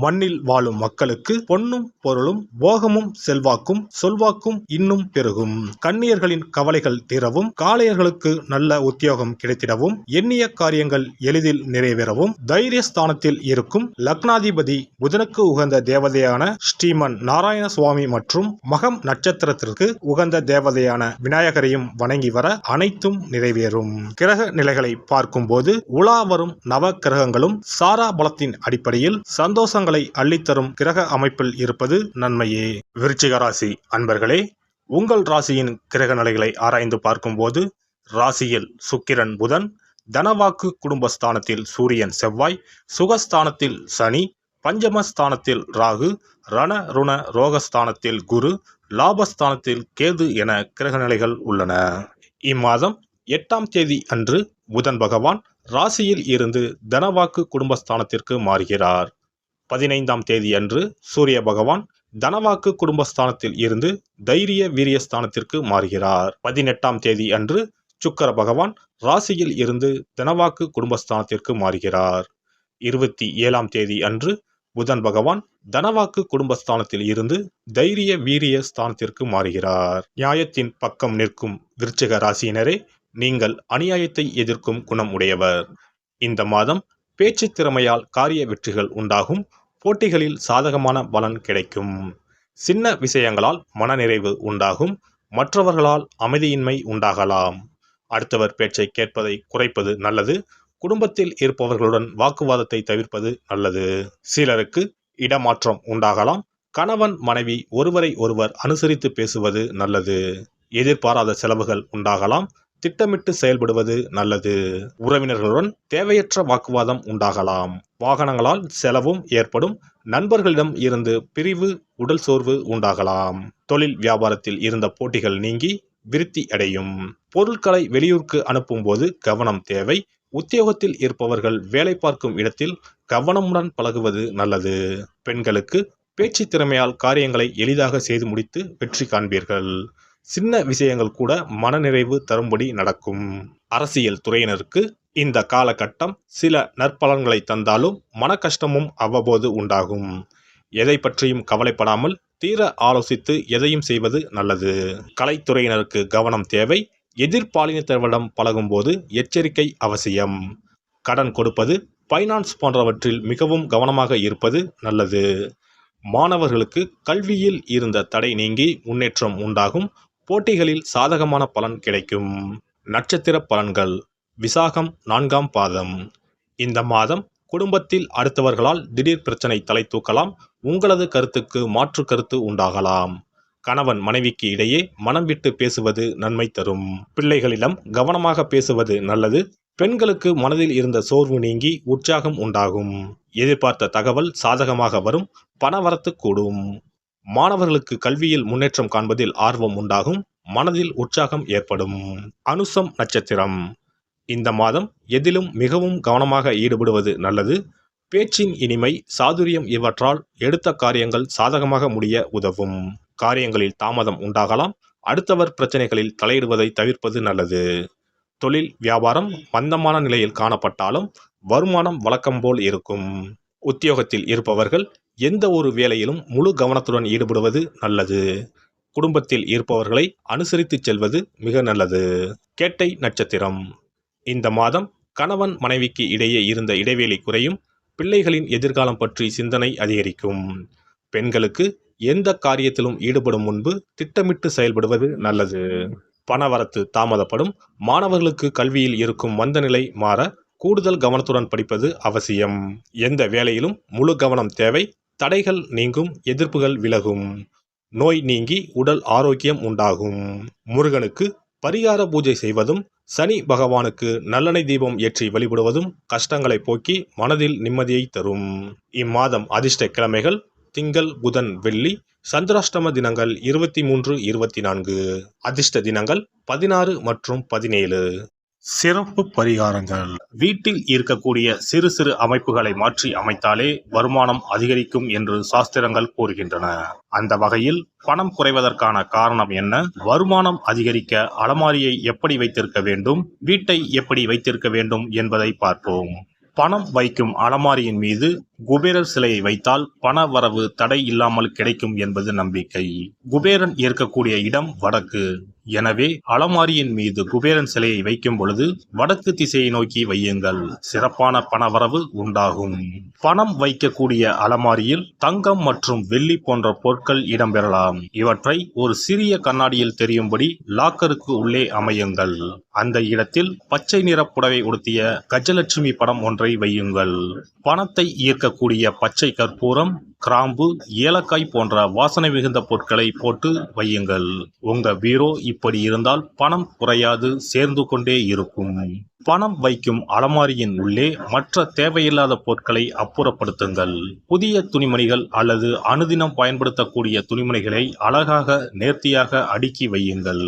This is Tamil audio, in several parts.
மண்ணில் வாழும் மக்களுக்கு பொன்னும் பொருளும் போகமும் செல்வாக்கும் சொல்வாக்கும் இன்னும் பெருகும். கண்ணியர்களின் கவலைகள் தீரவும் காளையர்களுக்கு நல்ல உத்தியோகம் கிடைத்திடவும் எண்ணிய காரியங்கள் எளிதில் நிறைவேறவும் தைரியஸ்தானத்தில் இருக்கும் லக்னாதிபதி புதனுக்கு உகந்த தேவதையான ஸ்ரீமன் நாராயண சுவாமி மற்றும் மகம் நட்சத்திரத்திற்கு உகந்த தேவதையான விநாயகரையும் வணங்கி வர அனைத்தும் நிறைவேறும். கிரக நிலைகளை பார்க்கும்போது உலா வரும் நவ கிரகங்களும் சாரா பலத்தின் அடிப்படையில் சந்தோஷங்களை அள்ளித்தரும் கிரக அமைப்பில் இருப்பது நன்மையே. விருச்சிக ராசி அன்பர்களே உங்கள் ராசியின் கிரக நிலைகளை ஆராய்ந்து பார்க்கும்போது ராசியில் சுக்கிரன் புதன் தனவாக்கு குடும்பஸ்தானத்தில் சூரியன் செவ்வாய் சுகஸ்தானத்தில் சனி பஞ்சமஸ்தானத்தில் ராகு ரண ருண ரோகஸ்தானத்தில் குரு லாபஸ்தானத்தில் கேது என கிரகநிலைகள் உள்ளன. இம்மாதம் எட்டாம் தேதி அன்று புதன் பகவான் ராசியில் இருந்து தனவாக்கு குடும்பஸ்தானத்திற்கு மாறுகிறார். பதினைந்தாம் தேதி அன்று சூரிய பகவான் தனவாக்கு குடும்பஸ்தானத்தில் இருந்து தைரிய வீரியஸ்தானத்திற்கு மாறுகிறார். பதினெட்டாம் தேதி அன்று சுக்கர பகவான் ராசியில் இருந்து தனவாக்கு குடும்பஸ்தானத்திற்கு மாறுகிறார். இருபத்தி ஏழாம் தேதி அன்று புதன் பகவான் தனவாக்கு குடும்பஸ்தானத்தில் இருந்து தைரிய வீரிய ஸ்தானத்திற்கு மாறுகிறார். நியாயத்தின் பக்கம் நிற்கும் விருச்சிக ராசியினரே நீங்கள் அநியாயத்தை எதிர்க்கும் குணம் உடையவர். இந்த மாதம் பேச்சு திறமையால் காரிய வெற்றிகள் உண்டாகும். போட்டிகளில் சாதகமான பலன் கிடைக்கும். சின்ன விஷயங்களால் மனநிறைவு உண்டாகும். மற்றவர்களால் அமைதியின்மை உண்டாகலாம். அடுத்தவர் பேச்சை கேட்பதை குறைப்பது நல்லது. குடும்பத்தில் இருப்பவர்களுடன் வாக்குவாதத்தை தவிர்ப்பது நல்லது. சிலருக்கு இடமாற்றம் உண்டாகலாம். கணவன் மனைவி ஒருவரை ஒருவர் அனுசரித்து பேசுவது நல்லது. எதிர்பாராத செலவுகள் உண்டாகலாம். திட்டமிட்டு செயல்படுவது நல்லது. உறவினர்களுடன் தேவையற்ற வாக்குவாதம் உண்டாகலாம். வாகனங்களால் செலவும் ஏற்படும். நண்பர்களிடம் இருந்து பிரிவு உடல் சோர்வு உண்டாகலாம். தொழில் வியாபாரத்தில் இருந்த போட்டிகள் நீங்கி விருத்தி அடையும். பொருட்களை வெளியூருக்கு அனுப்பும்போது கவனம் தேவை. உத்தியோகத்தில் இருப்பவர்கள் வேலை பார்க்கும் இடத்தில் கவனமுடன் பழகுவது நல்லது. பெண்களுக்கு பேச்சு திறமையால் காரியங்களை எளிதாக செய்து முடித்து வெற்றி காண்பீர்கள். சின்ன விஷயங்கள் கூட மனநிறைவு தரும்படி நடக்கும். அரசியல் துறையினருக்கு இந்த காலகட்டம் சில நற்பலன்களை தந்தாலும் மன கஷ்டமும் அவ்வப்போது உண்டாகும். எதை பற்றியும் கவலைப்படாமல் தீர ஆலோசித்து எதையும் செய்வது நல்லது. கலைத்துறையினருக்கு கவனம் தேவை. எதிர்பாலினத்தவரிடம் பழகும்போது எச்சரிக்கை அவசியம். கடன் கொடுப்பது ஃபைனான்ஸ் போன்றவற்றில் மிகவும் கவனமாக இருப்பது நல்லது. மாணவர்களுக்கு கல்வியில் இருந்த தடை நீங்கி முன்னேற்றம் உண்டாகும். போட்டிகளில் சாதகமான பலன் கிடைக்கும். நட்சத்திர பலன்கள். விசாகம் நான்காம் பாதம். இந்த மாதம் குடும்பத்தில் அடுத்தவர்களால் திடீர் பிரச்சனை தலை தூக்கலாம். உங்களது கருத்துக்கு மாற்று கருத்து உண்டாகலாம். கணவன் மனைவிக்கு இடையே மனம் விட்டு பேசுவது நன்மை தரும். பிள்ளைகளிடம் கவனமாக பேசுவது நல்லது. பெண்களுக்கு மனதில் இருந்த சோர்வு நீங்கி உற்சாகம் உண்டாகும். எதிர்பார்த்த தகவல் சாதகமாக வரும். பணவரத்து கூடும். மாணவர்களுக்கு கல்வியில் முன்னேற்றம் காண்பதில் ஆர்வம் உண்டாகும். மனதில் உற்சாகம் ஏற்படும். அனுசம் நட்சத்திரம். இந்த மாதம் எதிலும் மிகவும் கவனமாக ஈடுபடுவது நல்லது. பேச்சின் இனிமை சாதுரியம் இவற்றால் எடுத்த காரியங்கள் சாதகமாக முடிய உதவும். காரியங்களில் தாமதம் உண்டாகலாம். அடுத்தவர் பிரச்சனைகளில் தலையிடுவதை தவிர்ப்பது நல்லது. தொழில் வியாபாரம் மந்தமான நிலையில் காணப்பட்டாலும் வருமானம் வழக்கம் போல் இருக்கும். உத்தியோகத்தில் இருப்பவர்கள் எந்த ஒரு வேலையிலும் முழு கவனத்துடன் ஈடுபடுவது நல்லது. குடும்பத்தில் இருப்பவர்களை அனுசரித்து செல்வது மிக நல்லது. கேட்டை நட்சத்திரம். இந்த மாதம் கணவன் மனைவிக்கு இடையே இருந்த இடைவேளை குறையும் பிள்ளைகளின் எதிர்காலம் பற்றி சிந்தனை அதிகரிக்கும். பெண்களுக்கு எந்த காரியத்திலும் ஈடுபடும் முன்பு திட்டமிட்டு செயல்படுவது நல்லது. பணவரத்து தாமதப்படும் மாணவர்களுக்கு கல்வியில் இருக்கும் மந்தநிலை மாற கூடுதல் கவனத்துடன் படிப்பது அவசியம். எந்த வேலையிலும் முழு கவனம் தேவை. தடைகள் நீங்கும் எதிர்ப்புகள் விலகும். நோய் நீங்கி உடல் ஆரோக்கியம் உண்டாகும். முருகனுக்கு பரிகார பூஜை செய்வதும் சனி பகவானுக்கு நல்லெண்ணெய் தீபம் ஏற்றி வழிபடுவதும் கஷ்டங்களை போக்கி மனதில் நிம்மதியை தரும். இம்மாதம் அதிர்ஷ்ட கிழமைகள் திங்கள் புதன் வெள்ளி சந்திராஷ்டம தினங்கள் இருபத்தி மூன்று இருபத்தி நான்கு. அதிர்ஷ்ட தினங்கள் பதினாறு மற்றும் பதினேழு. சிறப்பு பரிகாரங்கள். வீட்டில் இருக்கக்கூடிய சிறு சிறு அமைப்புகளை மாற்றி அமைத்தாலே வருமானம் அதிகரிக்கும் என்று சாஸ்திரங்கள் கூறுகின்றன. அந்த வகையில் பணம் குறைவதற்கான காரணம் என்ன? வருமானம் அதிகரிக்க அலமாரியை எப்படி வைத்திருக்க வேண்டும்? வீட்டை எப்படி வைத்திருக்க வேண்டும் என்பதை பார்ப்போம். பணம் வைக்கும் அலமாரியின் மீது குபேரர் சிலையை வைத்தால் பண வரவு தடை இல்லாமல் கிடைக்கும் என்பது நம்பிக்கை. குபேரன் இருக்கக்கூடிய இடம் வடக்கு. எனவே அலமாரியின் மீது குபேரன் சிலையை வைக்கும் பொழுது வடக்கு திசையை நோக்கி வையுங்கள். சிறப்பான பணவரவு உண்டாகும். பணம் வைக்கக்கூடிய அலமாரியில் தங்கம் மற்றும் வெள்ளி போன்ற பொருட்கள் இடம்பெறலாம். இவற்றை ஒரு சிறிய கண்ணாடியில் தெரியும்படி லாக்கருக்கு உள்ளே அமையுங்கள். அந்த இடத்தில் பச்சை நிற புடவை உடுத்திய கஜலட்சுமி படம் ஒன்றை வையுங்கள். பணத்தை ஈர்க்கக்கூடிய பச்சை கற்பூரம் கிராம்பு ஏலக்காய் போன்ற வாசனை மிகுந்த பொருட்களை போட்டு வையுங்கள். உங்க பீரோ இப்படி இருந்தால் பணம் குறையாது சேர்ந்து கொண்டே இருக்கும். பணம் வைக்கும் அலமாரியின் உள்ளே மற்ற தேவையில்லாத பொருட்களை அப்புறப்படுத்துங்கள். புதிய துணிமணிகள் அல்லது அனுதினம் பயன்படுத்தக்கூடிய துணிமணிகளை அழகாக நேர்த்தியாக அடுக்கி வையுங்கள்.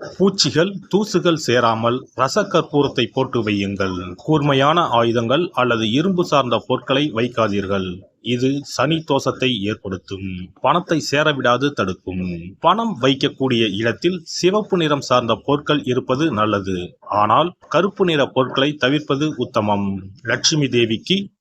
பூச்சிகள் தூசுகள் சேராமல் ரசக்கற்பூரத்தை போட்டு வையுங்கள். கூர்மையான ஆயுதங்கள் அல்லது இரும்பு சார்ந்த பொருட்களை வைக்காதீர்கள். இது சனி தோஷத்தை ஏற்படுத்தும். பணத்தை சேரவிடாது தடுக்கும். பணம் வைக்கக்கூடிய இடத்தில் சிவப்பு நிறம் சார்ந்த பொருட்கள் இருப்பது நல்லது. ஆனால் கருப்பு நிற பொருட்களை தவிர்ப்பது உத்தமம். லட்சுமி தேவிக்கு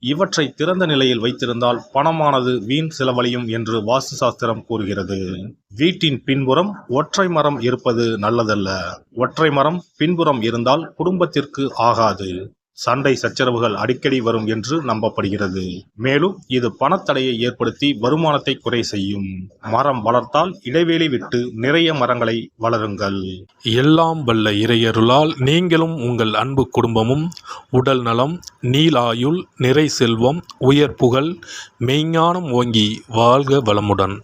இவற்றை திறந்த நிலையில் வைத்திருந்தால் பணமானது வீண் செலவழியும் என்று வாஸ்து சாஸ்திரம் கூறுகிறது. வீட்டின் பின்புறம் ஒற்றை மரம் இருப்பது நல்லதல்ல. ஒற்றை மரம் பின்புறம் இருந்தால் குடும்பத்திற்கு ஆகாது. சண்டை சச்சரவுகள் அடிக்கடி வரும் என்று நம்பப்படுகிறது. மேலும் இது பணத்தடையை ஏற்படுத்தி வருமானத்தை குறை செய்யும். மரம் வளர்த்தால் இடைவேளை விட்டு நிறைய மரங்களை வளருங்கள். எல்லாம் வல்ல இறையருளால் நீங்களும் உங்கள் அன்பு குடும்பமும் உடல் நலம் நீலாயுள் நிறை செல்வம் உயர் புகழ் மெய்ஞானம் ஓங்கி வாழ்க வளமுடன்.